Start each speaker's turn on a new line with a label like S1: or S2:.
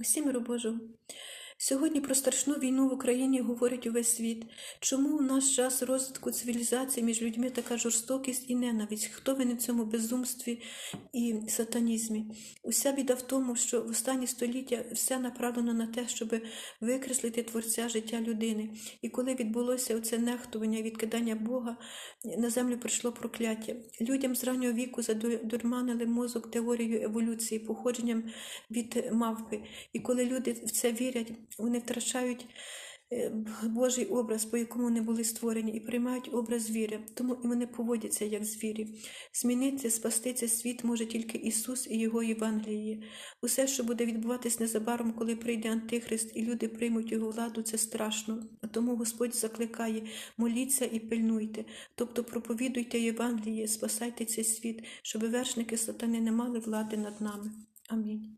S1: Усі миру Божого. Сьогодні про страшну війну в Україні говорить увесь світ. Чому в наш час розвитку цивілізації між людьми така жорстокість і ненависть? Хто винен в цьому безумстві і сатанізмі? Уся біда в тому, що в останні століття все направлено на те, щоб викреслити творця життя людини. І коли відбулося оце нехтування відкидання Бога, на землю прийшло прокляття. Людям з раннього віку задурманили мозок теорією еволюції, походженням від мавпи. І коли люди в це вірять, вони втрачають е, Божий образ, по якому вони були створені, і приймають образ звіря. Тому і вони поводяться як звірі. Змінити, спасти цей світ може тільки Ісус і Його Євангеліє. Усе, що буде відбуватись незабаром, коли прийде Антихрист, і люди приймуть його владу, це страшно. Тому Господь закликає: моліться і пильнуйте, тобто проповідуйте Євангеліє, спасайте цей світ, щоб вершники сатани не мали влади над нами. Амінь.